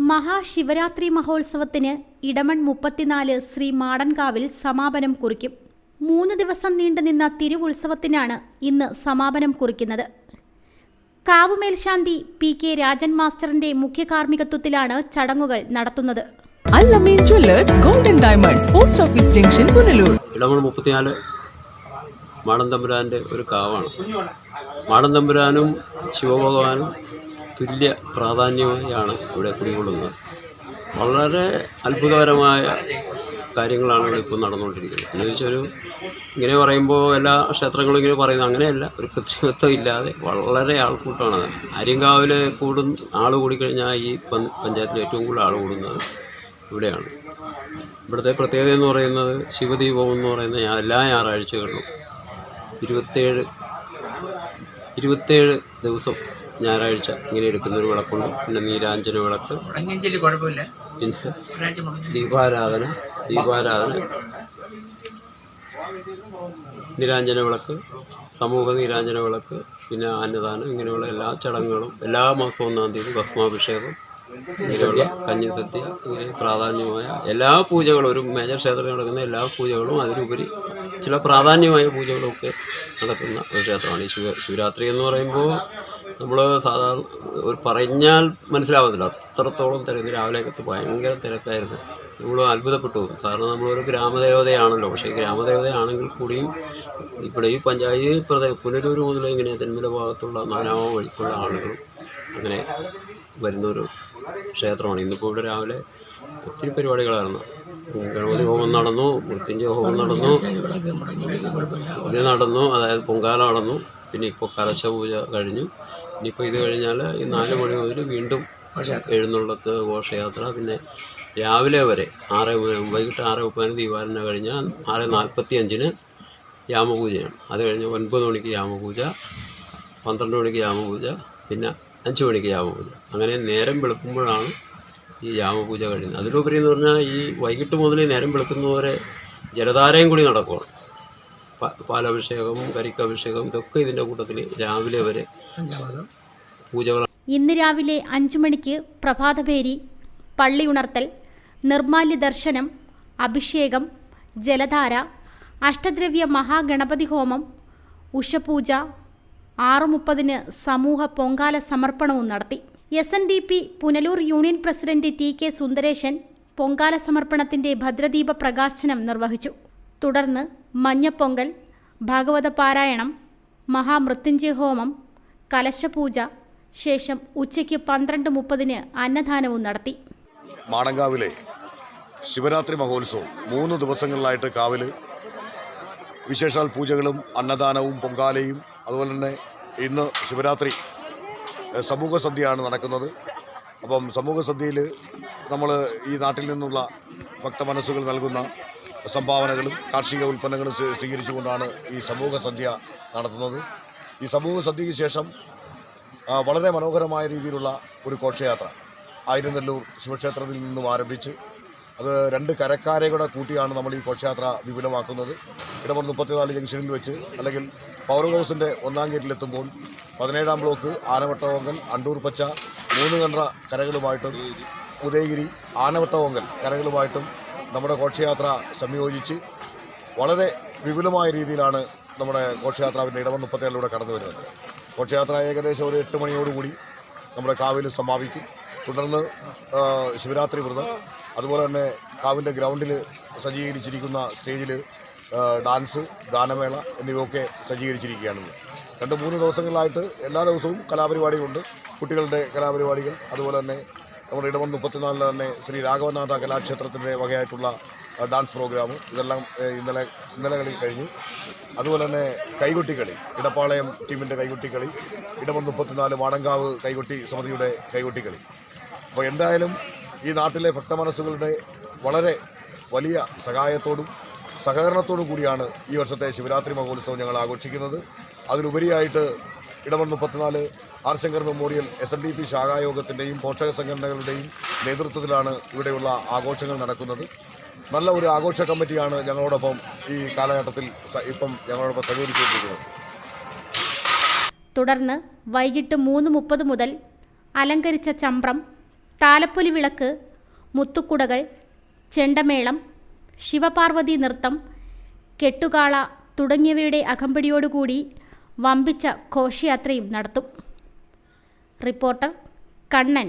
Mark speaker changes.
Speaker 1: മഹാശിവരാത്രി മഹോത്സവത്തിന് ഇടമൺ മുപ്പത്തിനാല് ശ്രീ മാടൻകാവിൽ സമാപനം കുറിക്കും. മൂന്ന് ദിവസം നീണ്ടുനിന്ന തിരുവുത്സവത്തിനാണ് ഇന്ന് സമാപനം കുറിക്കുന്നത്. കാവുമേൽശാന്തി പി കെ രാജൻ മാസ്റ്ററിന്റെ മുഖ്യ കാർമ്മികത്വത്തിലാണ് ചടങ്ങുകൾ നടത്തുന്നത്.
Speaker 2: Golden diamonds post office junction Punalur.
Speaker 3: Elamon മുപ്പത്തിനാല് മാടൻ തമ്പുരാന്റെ ഒരു കാവാണ്. മാടൻ തമ്പുരാനും ശിവഭഗവാനും തുല്യ പ്രാധാന്യമായാണ് ഇവിടെ കുടികൊള്ളുന്നത്. വളരെ അത്ഭുതകരമായ കാര്യങ്ങളാണ് ഇവിടെ ഇപ്പോൾ നടന്നുകൊണ്ടിരിക്കുന്നത്. എന്ന് വെച്ചൊരു ഇങ്ങനെ പറയുമ്പോൾ എല്ലാ ക്ഷേത്രങ്ങളും ഇങ്ങനെ പറയുന്നത് അങ്ങനെയല്ല ഒരു കൃത്രിമത്വം ഇല്ലാതെ വളരെ ആൾക്കൂട്ടമാണ്. ആര്യങ്കാവിൽ കൂടും ആൾ കൂടിക്കഴിഞ്ഞാൽ ഈ പഞ്ച- പഞ്ചായത്തിൽ ഏറ്റവും കൂടുതൽ ആൾ കൂടുന്നത് ഇവിടെയാണ്. ഇവിടുത്തെ പ്രത്യേകത എന്ന് പറയുന്നത് ശിവദീപം എന്ന് പറയുന്ന എല്ലാ ഞായറാഴ്ചകളിലും ഇരുപത്തേഴ് ഇരുപത്തേഴ് ദിവസം ഞായറാഴ്ച ഇങ്ങനെ എടുക്കുന്ന ഒരു വിളക്കുണ്ട്. പിന്നെ നീരാഞ്ജന വിളക്ക്. പിന്നെ ദീപാരാധന ദീപാരാധന. നീരാഞ്ജന വിളക്ക് സമൂഹ നീരാഞ്ജന വിളക്ക് പിന്നെ അന്നദാനം ഇങ്ങനെയുള്ള എല്ലാ ചടങ്ങുകളും എല്ലാ മാസവും ഒന്നാം തീയതി ഭസ്മാഭിഷേകം ഇങ്ങനെയുള്ള കഞ്ഞിസദ്യ ഇങ്ങനെ പ്രാധാന്യമായ എല്ലാ പൂജകളും ഒരു മേജർ ക്ഷേത്രത്തിൽ നടക്കുന്ന എല്ലാ പൂജകളും അതിനുപരി ചില പ്രാധാന്യമായ പൂജകളൊക്കെ നടക്കുന്ന ഒരു ക്ഷേത്രമാണ് ഈ ശിവ ശിവരാത്രി എന്ന് പറയുമ്പോൾ നമ്മൾ സാധാരണ ഒരു പറഞ്ഞാൽ മനസ്സിലാവത്തില്ല. അത്രത്തോളം തിരക്ക്. രാവിലെയൊക്കെ ഭയങ്കര തിരക്കായിരുന്നു. നമ്മൾ അത്ഭുതപ്പെട്ടു. കാരണം നമ്മളൊരു ഗ്രാമദേവതയാണല്ലോ. പക്ഷേ ഗ്രാമദേവതയാണെങ്കിൽ കൂടിയും ഇവിടെ ഈ പഞ്ചായത്ത് പ്രദേശം പുനലൂർ മുതൽ ഇങ്ങനെ തെന്മല ഭാഗത്തുള്ള നാനാമ വഴിക്കുള്ള ആളുകളും അങ്ങനെ വരുന്നൊരു ക്ഷേത്രമാണ്. ഇന്നിപ്പോൾ ഇവിടെ രാവിലെ ഒത്തിരി പരിപാടികളായിരുന്നു. ഗണപതി ഹോമം നടന്നു മൃത്യുഞ്ജയ ഹോമം നടന്നു ഇത് നടന്നു. അതായത് പൊങ്കാല നടന്നു. പിന്നെ ഇപ്പോൾ കലശ പൂജ കഴിഞ്ഞു. ഇനിയിപ്പോൾ ഇത് കഴിഞ്ഞാൽ ഈ നാല് മണി മുതൽ വീണ്ടും എഴുന്നള്ളത്ത് ഘോഷയാത്ര. പിന്നെ രാവിലെ വരെ ആറ് വൈകിട്ട് ആറ് മുപ്പതിന് ദീപാരന കഴിഞ്ഞാൽ ആറ് നാൽപ്പത്തി അഞ്ചിന് യാമപൂജയാണ്. അത് കഴിഞ്ഞ് ഒൻപത് മണിക്ക് യാമപൂജ പന്ത്രണ്ട് മണിക്ക് യാമപൂജ പിന്നെ അഞ്ച് മണിക്ക് യാമപൂജ. അങ്ങനെ നേരം വെളുക്കുമ്പോഴാണ് ഈ യാമപൂജ കഴിയുന്നത്. അതിലുപരി എന്ന് പറഞ്ഞാൽ ഈ വൈകിട്ട് മുതൽ നേരം വെളുക്കുന്നവരെ ജലധാരയും കൂടി നടക്കുകയാണ് പാലഭിഷേകം കരിക്കഭിഷേകം ഇതൊക്കെ ഇതിന്റെ കൂട്ടത്തിൽ രാവിലെ വരെ പൂജകൾ
Speaker 1: ഇന്ന് രാവിലെ അഞ്ചു മണിക്ക് പ്രഭാതഭേരി പള്ളി ഉണർത്തൽ നിർമാല്യ ദർശനം അഭിഷേകം ജലധാര അഷ്ടദ്രവ്യ മഹാഗണപതി ഹോമം ഉഷപൂജ ആറു മുപ്പതിന് സമൂഹ പൊങ്കാല സമർപ്പണവും നടത്തി. S N D P Punalur union president T K Sundaresan Pongala സമർപ്പണത്തിന്റെ ഭദ്രദീപ പ്രകാശനം നിർവഹിച്ചു. തുടർന്ന് മഞ്ഞപ്പൊങ്കൽ ഭാഗവത പാരായണം മഹാമൃത്യുഞ്ജയ ഹോമം കലശപൂജ ശേഷം ഉച്ചയ്ക്ക് പന്ത്രണ്ട് മുപ്പതിന് അന്നദാനവും നടത്തി.
Speaker 4: മാടങ്കാവിലെ ശിവരാത്രി മഹോത്സവം മൂന്ന് ദിവസങ്ങളിലായിട്ട് കാവിൽ. വിശേഷാൽ പൂജകളും അന്നദാനവും പൊങ്കാലയും അതുപോലെ തന്നെ ഇന്ന് ശിവരാത്രി സമൂഹ സദ്യയാണ് നടക്കുന്നത്. അപ്പം സമൂഹ സദ്യയിൽ നമ്മൾ ഈ നാട്ടിൽ നിന്നുള്ള ഭക്തമനസ്സുകൾ നൽകുന്ന സംഭാവനകളും കാർഷിക ഉൽപ്പന്നങ്ങളും സ്വീ- സ്വീകരിച്ചുകൊണ്ടാണ് ഈ സമൂഹ സദ്യ നടത്തുന്നത്. ഈ സമൂഹ സദ്യയ്ക്ക് ശേഷം വളരെ മനോഹരമായ രീതിയിലുള്ള ഒരു ഘോഷയാത്ര ആയിരനെല്ലൂർ ശിവക്ഷേത്രത്തിൽ നിന്നും ആരംഭിച്ച് അത് രണ്ട് കരക്കാരെ കൂടെ കൂട്ടിയാണ് നമ്മൾ ഈ ഘോഷയാത്ര വിപുലമാക്കുന്നത്. ഇടമർ മുപ്പത്തിനാല് ജംഗ്ഷനിൽ വെച്ച് അല്ലെങ്കിൽ പവർ ഹൗസിന്റെ ഒന്നാം ഗേറ്റിലെത്തുമ്പോൾ പതിനേഴാം ബ്ലോക്ക് ആനവട്ടവങ്കൽ അണ്ടൂർ പച്ച മൂന്ന് കണ്ട കരകളുമായിട്ടും ഉദയഗിരി ആനവട്ടവങ്കൽ കരകളുമായിട്ടും നമ്മുടെ ഘോഷയാത്ര സംയോജിച്ച് വളരെ വിപുലമായ രീതിയിലാണ് നമ്മുടെ ഘോഷയാത്രാവിന്റെ ഇടവൻ മുപ്പത്തേഴിലൂടെ കടന്നു വരുന്നത് ഘോഷയാത്ര ഏകദേശം ഒരു എട്ട് മണിയോടുകൂടി നമ്മുടെ കാവിൽ സമാപിക്കും. തുടർന്ന് ശിവരാത്രി വ്രതം. അതുപോലെ തന്നെ കാവിന്റെ ഗ്രൗണ്ടിൽ സജ്ജീകരിച്ചിരിക്കുന്ന സ്റ്റേജിൽ ഡാൻസ് ഗാനമേള എന്നിവയൊക്കെ സജ്ജീകരിച്ചിരിക്കുകയാണ്. രണ്ട് മൂന്ന് ദിവസങ്ങളിലായിട്ട് എല്ലാ ദിവസവും കലാപരിപാടികളുണ്ട്. കുട്ടികളുടെ കലാപരിപാടികൾ അതുപോലെ തന്നെ നമ്മുടെ ഇടവൺ മുപ്പത്തിനാലിൽ തന്നെ ശ്രീ രാഘവനാഥ കലാക്ഷേത്രത്തിന്റെ വകയായിട്ടുള്ള ഡാൻസ് പ്രോഗ്രാം. ഇതെല്ലാം ഇന്നലെ ഇന്നലെ കളി കഴിഞ്ഞു. അതുപോലെ തന്നെ കൈകൊട്ടിക്കളി ഇടപ്പാളയം ടീമിന്റെ കൈകൊട്ടിക്കളി ഇടവൺ മുപ്പത്തിനാല് വാടങ്കാവ് കൈകൊട്ടി സമിതിയുടെ കൈകൊട്ടിക്കളി അപ്പോൾ എന്തായാലും ഈ നാട്ടിലെ ഭക്തമനസ്സുകളുടെ വളരെ വലിയ സഹായത്തോടും സഹകരണത്തോടും കൂടിയാണ് ഈ വർഷത്തെ ശിവരാത്രി മഹോത്സവം ഞങ്ങൾ ആഘോഷിക്കുന്നത്. അതിലുപരിയായിട്ട് ഇടവൺ മുപ്പത്തിനാല് R Shankar memorial S N D P ശാഖായോഗത്തിന്റെയും പോഷക സംഘടനകളുടെയും നേതൃത്വത്തിലാണ് ഇവിടെയുള്ള ആഘോഷങ്ങൾ നടക്കുന്നത്. നല്ല ഒരു ആഘോഷ കമ്മിറ്റിയാണ് ഞങ്ങളോടൊപ്പം ഈ കാലഘട്ടത്തിൽ ഇപ്പം ഞങ്ങളോടൊപ്പം സഹകരിച്ചുകൊണ്ടിരിക്കുന്നത്.
Speaker 1: തുടർന്ന് വൈകിട്ട് മൂന്ന് മുപ്പത് മുതൽ അലങ്കരിച്ച ചമ്പ്രം താലപ്പൊലി വിളക്ക് മുത്തുക്കുടകൾ ചെണ്ടമേളം ശിവപാർവതി നൃത്തം കെട്ടുകാള തുടങ്ങിയവയുടെ അകമ്പടിയോടുകൂടി വമ്പിച്ച ഘോഷയാത്രയും നടത്തും. റിപ്പോർട്ടർ കണ്ണൻ.